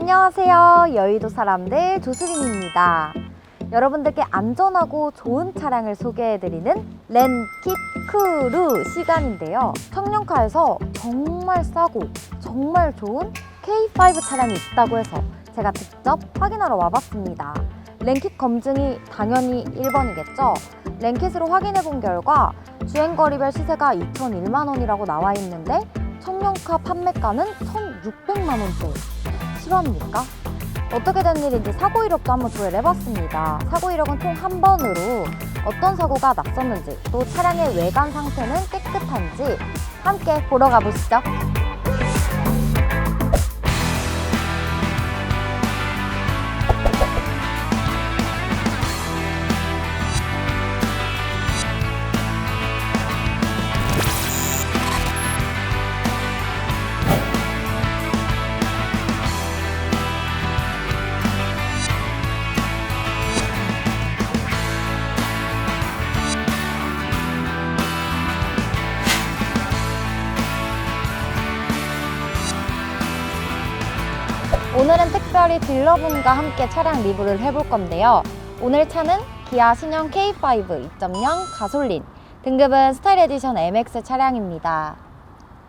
안녕하세요. 여의도 사람들 조수빈입니다. 여러분들께 안전하고 좋은 차량을 소개해드리는 렌킷 크루 시간인데요. 청년카에서 정말 싸고 정말 좋은 K5 차량이 있다고 해서 제가 직접 확인하러 와봤습니다. 랭킷 검증이 당연히 1번이겠죠. 랭킷으로 확인해 본 결과 주행거리별 시세가 2,001만 원이라고 나와 있는데 청년카 판매가는 1,600만 원대. 실화입니까? 어떻게 된 일인지 사고 이력도 한번 조회를 해봤습니다. 사고 이력은 총 한 번으로 어떤 사고가 났었는지 또 차량의 외관 상태는 깨끗한지 함께 보러 가보시죠. 특별히 딜러분과 함께 차량 리뷰를 해볼 건데요. 오늘 차는 기아 신형 K5 2.0 가솔린, 등급은 스타일 에디션 MX 차량입니다.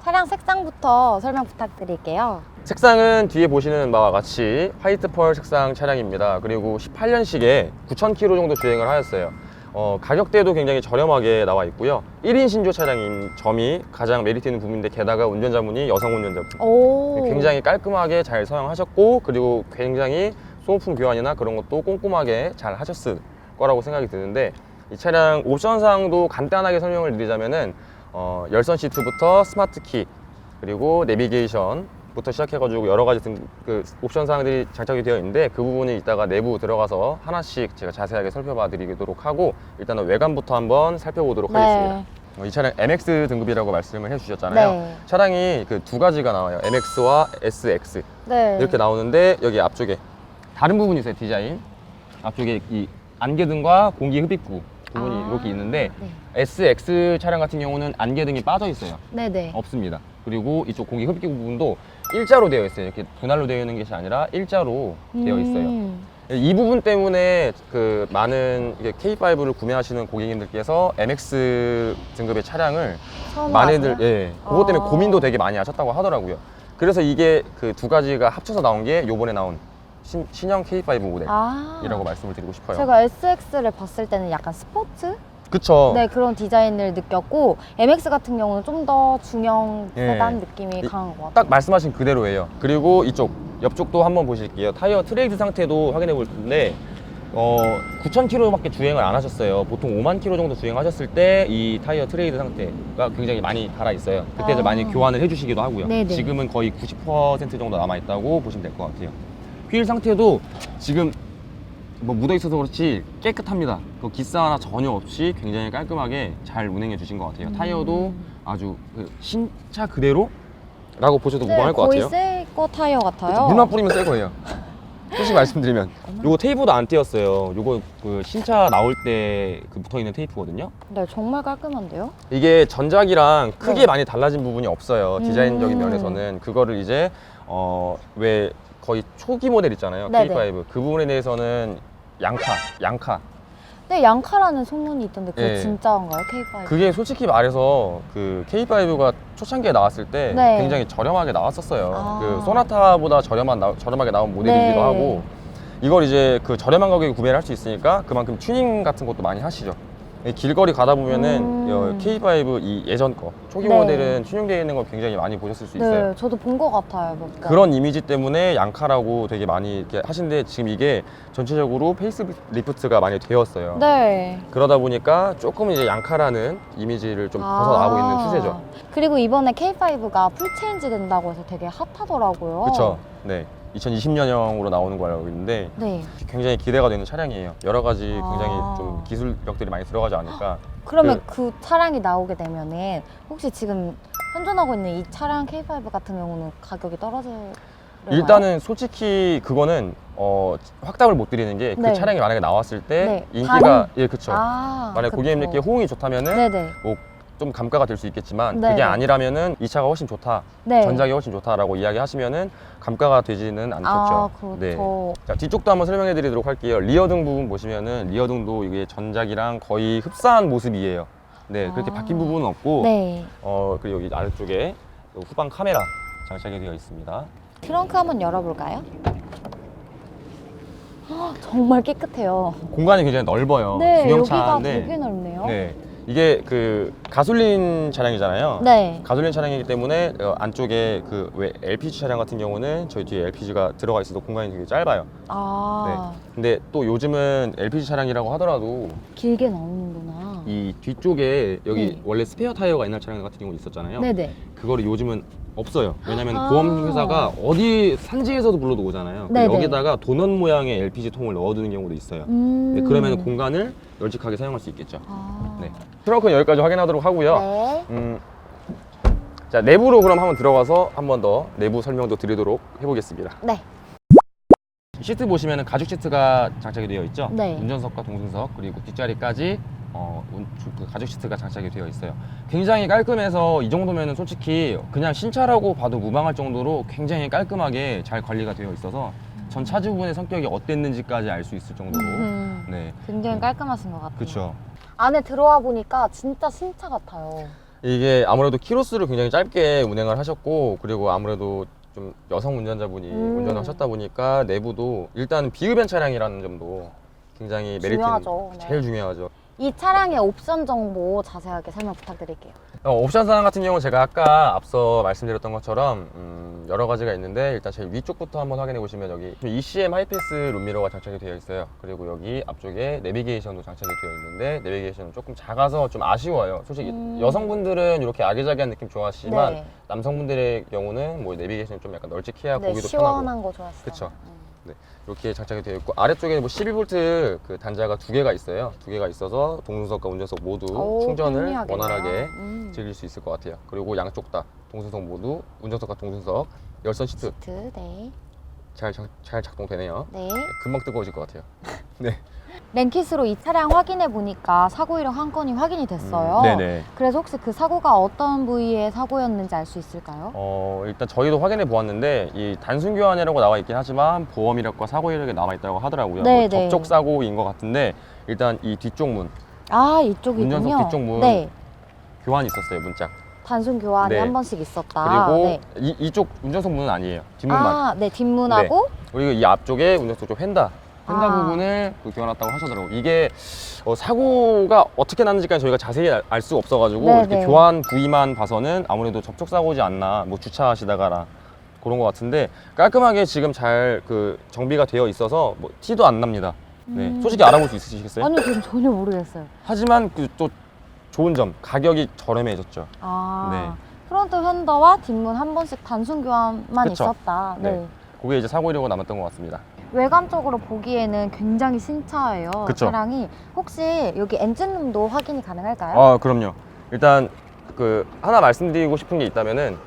차량 색상부터 설명 부탁드릴게요. 색상은 뒤에 보시는 바와 같이 화이트 펄 색상 차량입니다. 그리고 18년식에 9,000km 정도 주행을 하였어요. 어, 가격대도 굉장히 저렴하게 나와 있고요. 1인 신조 차량인 점이 가장 메리트 있는 부분인데 게다가 운전자분이 여성 운전자분. 오. 굉장히 깔끔하게 잘 사용하셨고 그리고 굉장히 소모품 교환이나 그런 것도 꼼꼼하게 잘 하셨을 거라고 생각이 드는데 이 차량 옵션상도 간단하게 설명을 드리자면은 어, 열선 시트부터 스마트 키 그리고 내비게이션 부터 시작해가지고 여러 가지 등, 그 옵션 사항들이 장착이 되어 있는데 그 부분이 이따가 내부 들어가서 하나씩 제가 자세하게 살펴봐 드리도록 하고 일단은 외관부터 한번 살펴보도록 하겠습니다. 네. 어, 이 차량 MX 등급이라고 말씀을 해주셨잖아요. 네. 차량이 그 두 가지가 나와요. MX와 SX 네. 이렇게 나오는데 여기 앞쪽에 다른 부분이 있어요. 디자인 앞쪽에 이 안개등과 공기 흡입구 부분이 아. 이렇게 있는데 네. SX 차량 같은 경우는 안개등이 빠져 있어요. 네네. 없습니다. 그리고 이쪽 공기 흡입구 부분도 일자로 되어 있어요. 이렇게 분할로 되어 있는 것이 아니라 일자로 되어 있어요. 음. 이 부분 때문에 그 많은 이게 K5를 구매하시는 고객님들께서 MX 등급의 차량을 많이들? 예 그것 때문에 아. 고민도 되게 많이 하셨다고 하더라고요. 그래서 이게 그 두 가지가 합쳐서 나온 게 요번에 나온 신, 신형 K5 모델이라고 아. 말씀을 드리고 싶어요. 제가 SX를 봤을 때는 약간 스포츠? 그쵸? 네, 그런 디자인을 느꼈고 MX 같은 경우는 좀 더 중형 예. 세단 느낌이 이- 강한 것 같아요. 딱 말씀하신 그대로예요. 그리고 이쪽 옆쪽도 한번 보실게요. 타이어 트레이드 상태도 확인해 볼 텐데 어, 9,000km밖에 주행을 안 하셨어요. 보통 5만 km 정도 주행하셨을 때 이 타이어 트레이드 상태가 굉장히 많이 달아 있어요. 그때 아. 많이 교환을 해주시기도 하고요. 네네. 지금은 거의 90% 정도 남아 있다고 보시면 될 것 같아요. 휠 상태도 지금 뭐 묻어 있어서 그렇지 깨끗합니다. 그 기스 하나 전혀 없이 굉장히 깔끔하게 잘 운행해 주신 것 같아요. 타이어도 아주 그 신차 그대로라고 보셔도 무방할 것 네, 거의 같아요. 새거 타이어 같아요. 물만 뿌리면 새 거예요. 솔직히 말씀드리면 요거 테이프도 안 띄었어요. 요거 그 신차 나올 때그 붙어 있는 테이프거든요. 네, 정말 깔끔한데요? 이게 전작이랑 크게 네. 많이 달라진 부분이 없어요. 디자인적인 음. 면에서는 그거를 이제 어 왜 거의 초기 모델 있잖아요. 네네. K5 그 부분에 대해서는 양카, 양카. 네, 양카라는 소문이 있던데 그게 예. 진짜인가요, K5? 그게 솔직히 말해서 그 K5가 초창기에 나왔을 때 네. 굉장히 저렴하게 나왔었어요. 아. 그 소나타보다 저렴한 나- 저렴하게 나온 모델이기도 네. 하고 이걸 이제 그 저렴한 가격에 구매를 할 수 있으니까 그만큼 튜닝 같은 것도 많이 하시죠. 이 길거리 가다 보면은 음. 어, K5 이 예전 거 초기 네. 모델은 튜닝되어 있는 거 굉장히 많이 보셨을 수 있어요. 네, 저도 본 것 같아요, 몇 번. 그런 이미지 때문에 양카라고 되게 많이 이렇게 하시는데 지금 이게 전체적으로 페이스 리프트가 많이 되었어요. 네. 그러다 보니까 조금 이제 양카라는 이미지를 좀 벗어나고 아. 있는 추세죠. 그리고 이번에 K5가 풀체인지 된다고 해서 되게 핫하더라고요. 그렇죠. 네. 2020년형으로 나오는 걸 알고 있는데 네. 굉장히 기대가 되는 차량이에요. 여러 가지 굉장히 아. 좀 기술력들이 많이 들어가지 않을까. 그러면 그 차량이 나오게 되면은 혹시 지금 현존하고 있는 이 차량 K5 같은 경우는 가격이 떨어질 일단은 솔직히 그거는 어, 확답을 못 드리는 게 그 네. 차량이 만약에 나왔을 때 네. 인기가 반응? 예 그쵸. 아, 만약. 고객님들께 호응이 좋다면은 네네. 뭐 좀 감가가 될 수 있겠지만 네. 그게 아니라면은 이 차가 훨씬 좋다, 네. 전작이 훨씬 좋다라고 이야기하시면은 감가가 되지는 않겠죠. 아, 네. 그렇죠. 자 뒤쪽도 한번 설명해 드리도록 할게요. 리어등 부분 보시면은 리어등도 이게 전작이랑 거의 흡사한 모습이에요. 네, 그렇게 아. 바뀐 부분은 없고 네. 어 그리고 여기 아래쪽에 또 후방 카메라 장착이 되어 있습니다. 트렁크 한번 열어볼까요? 헉, 정말 깨끗해요. 공간이 굉장히 넓어요. 네, 여기가 되게 넓네요. 네, 이게 그 가솔린 차량이잖아요. 네. 가솔린 차량이기 때문에 어, 안쪽에 그 왜 LPG 차량 같은 경우는 저희 뒤에 LPG가 들어가 있어도 공간이 되게 짧아요. 아, 근데 또 요즘은 LPG 차량이라고 하더라도 길게 나오는구나. 이 뒤쪽에 여기 네. 원래 스페어 타이어가 옛날 차량 같은 경우 있었잖아요. 네네. 그거를 요즘은 없어요. 왜냐면 아. 보험 회사가 어디 산지에서도 불러도 오잖아요. 네네. 여기다가 도넛 모양의 LPG 통을 넣어두는 경우도 있어요. 음. 네, 그러면 공간을 널찍하게 사용할 수 있겠죠. 아. 네. 트렁크는 여기까지 확인하도록 하고요. 네. 음, 자 내부로 그럼 한번 들어가서 한 번 더 내부 설명도 드리도록 해보겠습니다. 네. 시트 보시면 가죽 시트가 장착이 되어 있죠. 네. 운전석과 동승석 그리고 뒷자리까지 어, 운- 주- 그 가죽 시트가 장착이 되어 있어요. 굉장히 깔끔해서 이 정도면 솔직히 그냥 신차라고 봐도 무방할 정도로 굉장히 깔끔하게 잘 관리가 되어 있어서 전 차주 부분의 성격이 어땠는지까지 알 수 있을 정도로 음, 네 굉장히 깔끔하신 것 같아요. 그렇죠. 안에 들어와 보니까 진짜 신차 같아요. 이게 아무래도 키로수를 굉장히 짧게 운행을 하셨고 그리고 아무래도 좀 여성 운전자분이 음. 운전하셨다 보니까 내부도 일단 비흡연 차량이라는 점도 굉장히 메리트 중요하죠. 네. 제일 중요하죠. 이 차량의 옵션 정보 자세하게 설명 부탁드릴게요. 어, 옵션 사항 같은 경우는 제가 아까 앞서 말씀드렸던 것처럼 음, 여러 가지가 있는데 일단 제일 위쪽부터 한번 확인해 보시면 여기 ECM 하이패스 룸미러가 장착이 되어 있어요. 그리고 여기 앞쪽에 내비게이션도 장착이 되어 있는데 내비게이션은 조금 작아서 좀 아쉬워요. 솔직히 음. 여성분들은 이렇게 아기자기한 느낌 좋아하시지만 네. 남성분들의 경우는 뭐 내비게이션이 좀 약간 널찍해야 네, 보기도 편하고 시원한 거 좋았어요. 그쵸. 음. 이렇게 장착이 되어 있고 아래쪽에 뭐 12V 그 단자가 두 개가 있어요. 두 개가 있어서 동승석과 운전석 모두 오, 충전을 편리하겠네요. 원활하게 음. 즐길 수 있을 것 같아요. 그리고 양쪽 다 동승석 모두 운전석과 동승석 열선 시트 시트, 네. 잘, 작, 잘 작동되네요. 네. 금방 뜨거워질 것 같아요. 네. 랭킷으로 이 차량 확인해 보니까 사고 이력 한 건이 확인이 됐어요. 음, 네네. 그래서 혹시 그 사고가 어떤 부위의 사고였는지 알 수 있을까요? 어, 일단 저희도 확인해 보았는데 이 단순 교환이라고 나와 있긴 하지만 보험 이력과 사고 이력이 남아 있다고 하더라고요. 네, 뭐 네. 접촉 사고인 것 같은데 일단 이 뒤쪽 문 아 이쪽이군요. 운전석 뒤쪽 문. 네. 교환이 있었어요 문짝. 단순 교환이 네. 한 번씩 있었다. 그리고 네. 이, 이쪽 운전석 문은 아니에요. 뒷문만. 아, 네 뒷문하고 그리고 이 앞쪽에 운전석 쪽 휀다 휀다 아. 부분을 그 교환했다고 하시더라고요. 이게 어, 사고가 어떻게 났는지까지 저희가 자세히 알 수가 없어가지고 네, 이렇게 네. 교환 부위만 봐서는 아무래도 접촉 사고지 않나 뭐 주차하시다가라 그런 것 같은데 깔끔하게 지금 잘 그 정비가 되어 있어서 뭐 티도 안 납니다. 네, 음. 솔직히 알아볼 수 있으시겠어요? 아니요 저는 전혀 모르겠어요. 하지만 그 또 좋은 점 가격이 저렴해졌죠. 아 네. 프론트 휀더와 뒷문 한 번씩 단순 교환만 그쵸. 있었다. 네. 네. 그게 이제 사고 이력가 남았던 것 같습니다. 외관적으로 보기에는 굉장히 신차예요. 그쵸. 차량이 혹시 여기 엔진룸도 확인이 가능할까요? 아 그럼요. 일단 그 하나 말씀드리고 싶은 게 있다면은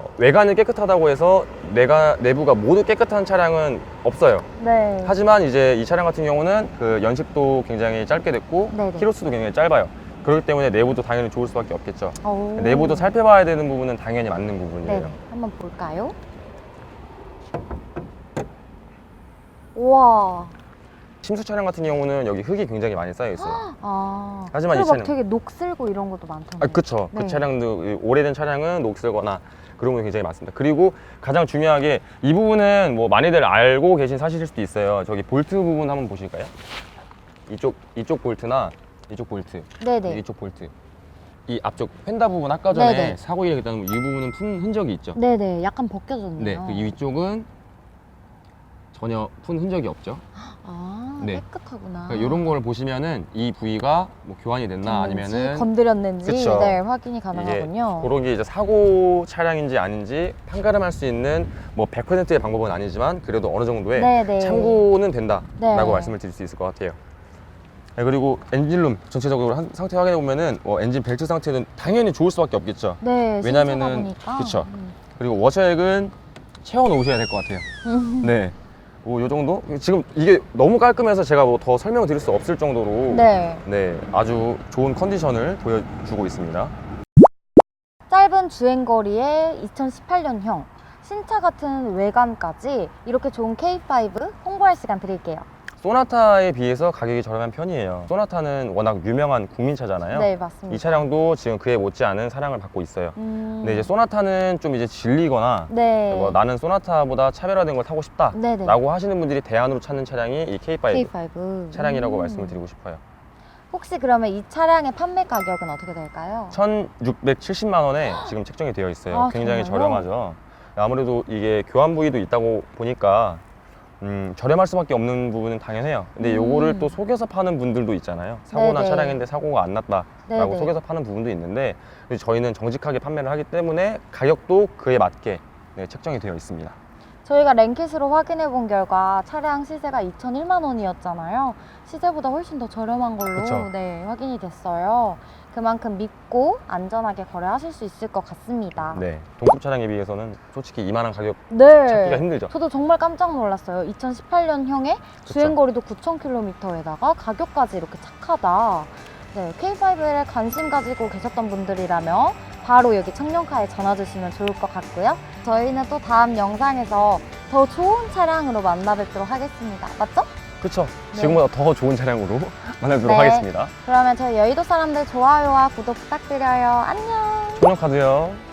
어, 외관은 깨끗하다고 해서 내가 내부가 모두 깨끗한 차량은 없어요. 네. 하지만 이제 이 차량 같은 경우는 그 연식도 굉장히 짧게 됐고 네네. 키로수도 굉장히 짧아요. 그렇기 때문에 내부도 당연히 좋을 수밖에 없겠죠. 오. 내부도 살펴봐야 되는 부분은 당연히 맞는 부분이에요. 네. 한번 볼까요? 우와. 침수 차량 같은 경우는 여기 흙이 굉장히 많이 쌓여 있어요. 아. 하지만 이 그리고 막 차는- 되게 녹슬고 이런 것도 많던데. 아, 그쵸. 네. 그 차량도 이 오래된 차량은 녹슬거나 그런 게 굉장히 많습니다. 그리고 가장 중요하게 이 부분은 뭐 많이들 알고 계신 사실일 수도 있어요. 저기 볼트 부분 한번 보실까요? 이쪽 이쪽 볼트나 이쪽 볼트, 네네. 이쪽 볼트. 이 앞쪽 휀다 부분 아까 전에 네네. 사고 일어났다는 이 부분은 푼 흔적이 있죠. 네네. 약간 벗겨졌네요. 네, 그 위쪽은 전혀 푼 흔적이 없죠. 아, 네. 깨끗하구나. 이런 걸 보시면은 이 부위가 뭐 교환이 됐나 됐는지, 아니면은 건드렸는지 그쵸. 네, 확인이 가능하군요. 그런 게 이제 사고 차량인지 아닌지 판가름할 수 있는 뭐 100%의 방법은 아니지만 그래도 어느 정도의 네 네. 참고는 된다라고 네. 말씀을 드릴 수 있을 것 같아요. 네, 그리고 엔진룸 전체적으로 한- 상태 확인해 보면은 뭐 엔진 벨트 상태는 당연히 좋을 수밖에 없겠죠. 네, 왜냐면은- 신차다 보니까. 그쵸. 음. 그리고 워셔액은 채워 놓으셔야 될 것 같아요. 음. 네. 뭐, 요 정도? 지금 이게 너무 깔끔해서 제가 뭐 더 설명을 드릴 수 없을 정도로 네. 네, 아주 좋은 컨디션을 보여주고 있습니다. 짧은 주행 거리에 2018년형 신차 같은 외관까지 이렇게 좋은 K5 홍보할 시간 드릴게요. 소나타에 비해서 가격이 저렴한 편이에요. 소나타는 워낙 유명한 국민차잖아요. 네, 맞습니다. 이 차량도 지금 그에 못지않은 사랑을 받고 있어요. 음... 근데 이제 소나타는 좀 이제 질리거나 네. 뭐 나는 소나타보다 차별화된 걸 타고 싶다 네네. 라고 하시는 분들이 대안으로 찾는 차량이 이 K5, K5 차량이라고 음. 말씀을 드리고 싶어요. 혹시 그러면 이 차량의 판매 가격은 어떻게 될까요? 1670만 원에 지금 책정이 되어 있어요. 아, 굉장히 정말요? 저렴하죠. 아무래도 이게 교환 부위도 있다고 보니까 음, 저렴할 수밖에 없는 부분은 당연해요. 근데 음. 요거를 또 속여서 파는 분들도 있잖아요. 사고나 네네. 차량인데 사고가 안 났다라고 네네. 속여서 파는 부분도 있는데 저희는 정직하게 판매를 하기 때문에 가격도 그에 맞게 네, 책정이 되어 있습니다. 저희가 랭킷으로 확인해 본 결과 차량 시세가 2,001만 원이었잖아요. 시세보다 훨씬 더 저렴한 걸로 그쵸. 네, 확인이 됐어요. 그만큼 믿고 안전하게 거래하실 수 있을 것 같습니다. 네, 동급 차량에 비해서는 솔직히 이만한 가격 네. 찾기가 힘들죠. 저도 정말 깜짝 놀랐어요. 2018년형의 주행거리도 9,000km에다가 가격까지 이렇게 착하다. 네, K5에 관심 가지고 계셨던 분들이라면 바로 여기 청년카에 전화 주시면 좋을 것 같고요. 저희는 또 다음 영상에서 더 좋은 차량으로 만나 뵙도록 하겠습니다. 맞죠? 그렇죠. 네. 지금보다 더 좋은 차량으로 만나도록 네. 하겠습니다. 그러면 저희 여의도 사람들 좋아요와 구독 부탁드려요. 안녕! 통역카드요.